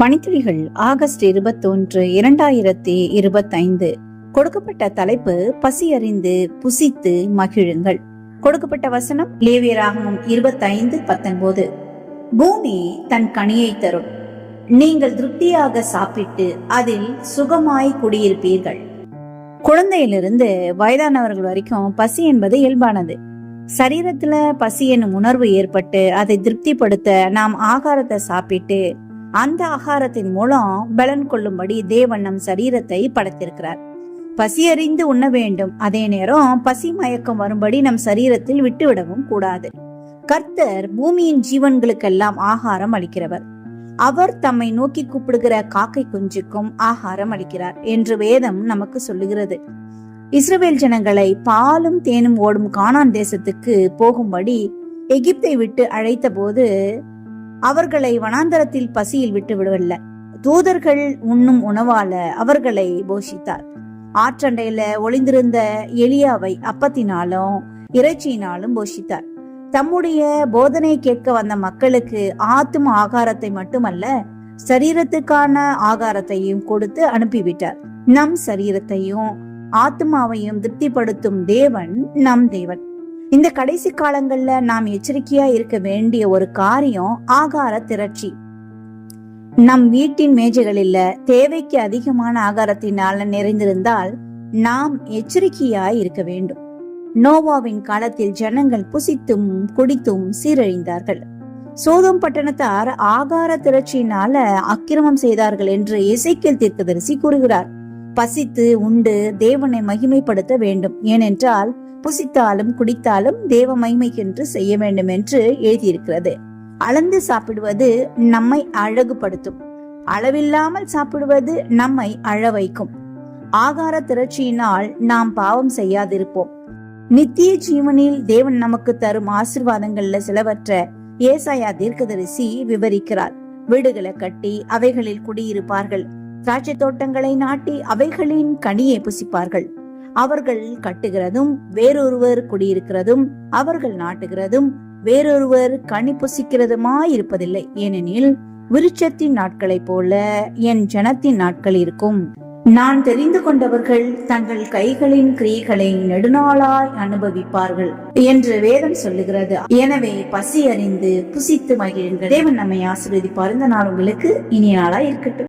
மணித்துளிகள் August இருபத்தொன்று இரண்டாயிரத்தி இருபத்தைந்து. கொடுக்கப்பட்ட தலைப்பு பசி அறிந்து புசித்து மகிழுங்கள். கொடுக்கப்பட்ட வசனம் லேவியராகவும் இருபத்தைந்து பத்தொன்பது. பூமி தன் கனியை தரும். நீங்கள் திருப்தியாக சாப்பிட்டு அதில் சுகமாய் குடியிருப்பீர்கள். குழந்தையிலிருந்து வயதானவர்கள் வரைக்கும் பசி என்பது இயல்பானது. சரீரத்துல பசி என்னும் உணர்வு ஏற்பட்டு அதை திருப்திப்படுத்த நாம் ஆகாரத்தை சாப்பிட்டு அந்த ஆகாரத்தின் மூலம் பலன் கொள்ளும்படி தேவன் நம் சரீரத்தை படைத்திருக்கிறார். பசி அறிந்து உண்ண வேண்டும். அதே நேரம் பசி மயக்கம் வரும்படி நம் சரீரத்தில் விட்டுவிடவும் கூடாது. கர்த்தர் பூமியின் ஜீவன்களுக்கெல்லாம் ஆகாரம் அளிக்கிறவர். அவர் தம்மை நோக்கி கூப்பிடுகிற காக்கை குஞ்சுக்கும் ஆகாரம் அளிக்கிறார் என்று வேதம் நமக்கு சொல்லுகிறது. இஸ்ரவேல் ஜனங்களை பாலும் தேனும் ஓடும் கானான் தேசத்துக்கு போகும்படி எகிப்தை விட்டு அழைத்த போது அவர்களை வனாந்தரத்தில் பசியில் விட்டு விடுவல்ல. தூதர்கள் உண்ணும் உணவால அவர்களை போஷித்தார். ஆற்றண்டையில ஒளிந்திருந்த எலியாவை அப்பத்தினாலும் இறைச்சியினாலும் போஷித்தார். தம்முடைய போதனை கேட்க வந்த மக்களுக்கு ஆத்தும ஆகாரத்தை மட்டுமல்ல சரீரத்துக்கான ஆகாரத்தையும் கொடுத்து அனுப்பிவிட்டார். நம் சரீரத்தையும் ஆத்மாவையும் திருப்திப்படுத்தும் தேவன் நம் தேவன். இந்த கடைசி காலங்கள்ல நாம் எச்சரிக்கையா இருக்க வேண்டிய ஒரு காரியம் ஆகார திரட்சி. நம் வீட்டின் மேஜைகளில் தேவைக்கு அதிகமான ஆகாரத்தினால நிறைந்திருந்தால் நாம் எச்சரிக்கையாய் இருக்க வேண்டும். நோவாவின் காலத்தில் ஜனங்கள் புசித்தும் குடித்தும் சீரழிந்தார்கள். சோதம் பட்டணத்தார் ஆகார திரட்சியினால அக்கிரமம் செய்தார்கள் என்று இசைக்கேல் தீர்க்கதரிசி கூறுகிறார். பசித்து உண்டு தேவனை மகிமைப்படுத்த வேண்டும். ஏனென்றால் புசித்தாலும் குடித்தாலும் தேவ மகிமைக்கென்று செய்ய வேண்டும் என்று எழுதியிருக்கிறது. அளந்து சாப்பிடுவது நம்மை அழகுபடுத்தும். அளவில்லாமல் சாப்பிடுவது நம்மை அழ வைக்கும். ஆகார திரட்சியினால் நாம் பாவம் செய்யாதிருப்போம். நித்திய ஜீவனில் தேவன் நமக்கு தரும் ஆசிர்வாதங்கள்ல சிலவற்ற ஏசாயா தீர்க்கதரிசி விவரிக்கிறார். வீடுகளை கட்டி அவைகளில் குடியிருப்பார்கள். திராட்சை தோட்டங்களை நாட்டி அவைகளின் கனியை புசிப்பார்கள். அவர்கள் கட்டுகிறதும் வேறொருவர் குடியிருக்கிறதும் அவர்கள் நாட்டுகிறதும் வேறொருவர் கனி புசிக்கிறதுமாய் இருப்பதில்லை ஏனெனில் விருட்சத்தின் நாட்களைப் போல என் ஜனத்தின் நாட்கள் இருக்கும். நான் தெரிந்து கொண்டவர்கள் தங்கள் கைகளின் கிரியைகளை நெடுநாளாய் அனுபவிப்பார்கள் என்று வேதம் சொல்லுகிறது. எனவே பசி அறிந்து புசித்து மகிழுங்கள். தேவன் நம்மை ஆசீர்வதிப்பார். இந்த நாள் உங்களுக்கு இனிய நாளாய் இருக்கட்டும்.